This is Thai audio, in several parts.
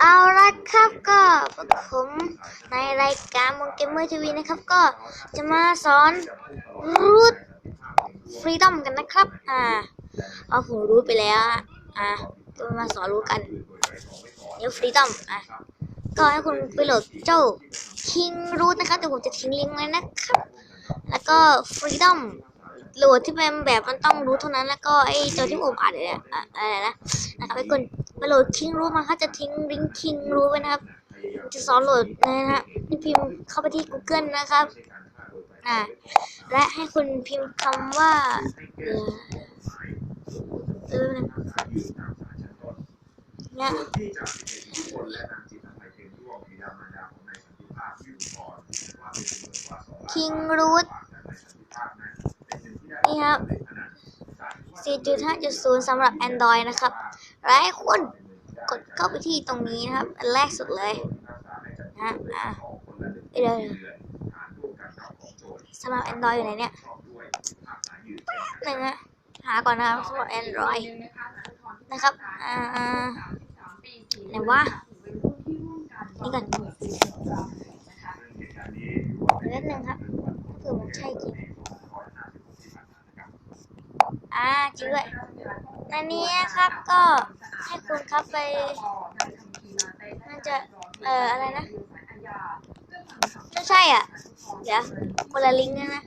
เอาละครับก็ผมในรายการมงเกมเมอร์ทีวีนะครับ ก็จะมาสอนรูทฟรีดอมกันนะครับ อ่าเอาผมรู้ไปแล้ว อ่าจะมาสอนรู้กันเดี๋ยวฟรีดอมอะก็ให้คุณไปโหลดเจ้าคิงรูทนะครับเดี๋ยวผมจะทิ้งลิงก์ไว้นะครับ แล้วก็ฟรีดอมโหลดที่เป็นแบบมันต้องรู้เท่านั้นแล้วก็ไอ้ตัวที่ผมอ่านเนี่ยอะไรนะนะครับไปกด ไปโหลดคิงรูทมาเขาจะทิ้งลิงก์คิงรูทไว้นะครับ จะสอนโหลดนะฮะให้พิมพ์เข้าไปที่ Google นะครับอ่าและให้คุณพิมพ์คำว่าเออเนี่ยคิงรูทนี่ครับ4.5.0สำหรับ Android นะครับ และให้คุณกดเข้าไปที่ตรงนี้นะครับ อันแรกสุดเลยนะอะเดี๋ยวสำหรับ Android อยู่ไหนเนี่ยหนึ่งนะหาก่อนนะครับสำหรับ Android นะครับ อ่าไหนวะนี่ก่อนเดี๋ยวนิดนึงครับเผื่อมันใช่จริง อ่า จริงด้วยอันนี้ครับก็ให้คุณครับไป มันจะ เอ่อ อะไรนะ ไม่ใช่อะ เดี๋ยวคนละลิงก์นะนะ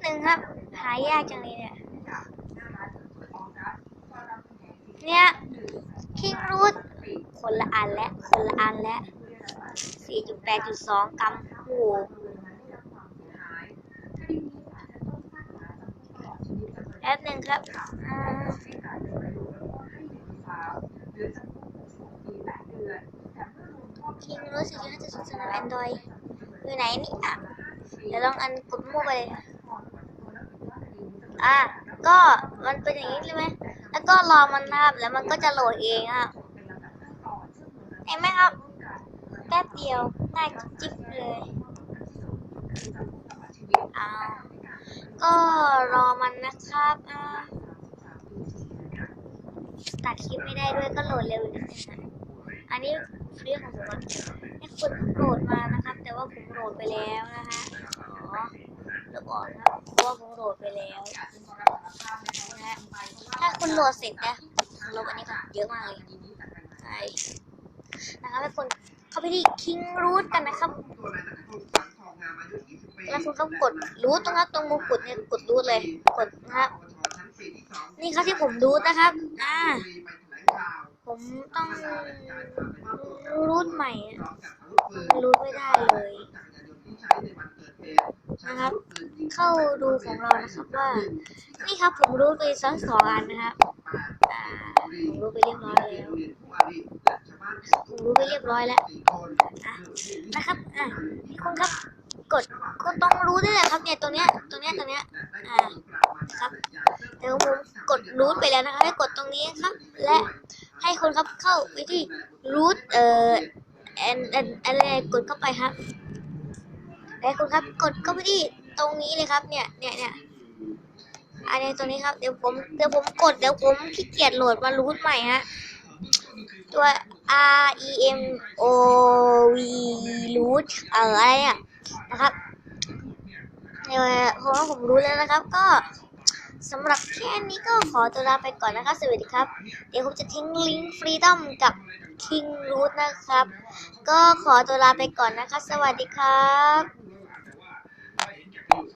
หนึ่งครับ หายากจังเลยเนี่ย เนี่ยคิงรูทคนละอันและ คนละอันและ 4.8.2 กรัมโอ้โหแป๊บหนึ่งครับอ่าคิงรูท4.5.0สำหรับ Android อยู่ไหนนี่อะเดี๋ยวลองอันกดมั่วไปเลยอะก็มันเป็นอย่างนี้ใช่ไหมแล้วก็รอมันนะครับแล้วมันก็จะโหลดเองอะเห็นไหมครับแป๊บเดียวง่ายจิ๊บเลยเอาก็รอมันนะครับอ่าตัดคลิปไม่ได้ด้วยก็โหลดเร็วนิดนึงนะอันนี้ฟรีของผมนให้คุณโหลดมานะครับ แต่ว่าผมโหลดไปแล้วนะฮะอ๋อเดี๋ยวก่อนนะครับเพราะว่าผมโหลดไปแล้วนะถ้าคุณโหลดเสร็จนะลบอันนี้ก่อนเยอะมากเลยใช่นะครับให้คุณเข้าไปที่ King Root กันนะครับ แล้วคุณก็กดรูทตรงนั้ตรงมงกุฎเนี่ยกดรูทเลย กดนะครับ นี่ครับที่ผมรูทนะครับ อ่า ผมต้องรูทใหม่รูทไม่ได้เลยนะครับ เข้าดูของเรานะครับว่า นี่ครับผมรูทไปสักสองอันนะครับอ่าผมรูทไปเรียบร้อยแล้วผมรู้ไปเรียบร้อยแล้วนะครับ อะคุณครับ กด ต้องรู้ด้วยแหละครับเนี่ยตรงเนี้ยตรงเนี้ยตรงเนี้ยอ่าครับเดี๋ยวผมกดรูทไปแล้วนะครับให้กดตรงนี้ครับ และให้คนครับเข้าไปที่รูทเอ่อแอนแอนอะไรกดเข้าไปครับและคุณครับกดเข้าไปที่ตรงนี้เลยครับเนี่ยเนี่ยเนี่ยอันนี้ตรงนี้ครับเดี๋ยวผมเดี๋ยวผมกดเดี๋ยวผมขี้เกียจโหลดมารูทใหม่ฮะตัว R E M O V root เอออะไรเนี่ยนะครับ เดี๋ยวเพราะว่าผมรู้แล้วนะครับ ก็สำหรับแค่นี้ก็ขอตัวลาไปก่อนนะครับสวัสดีครับ เดี๋ยวผมจะทิ้งลิงก์ฟรีดอมกับ King Root นะครับ ก็ขอตัวลาไปก่อนนะครับสวัสดีครับ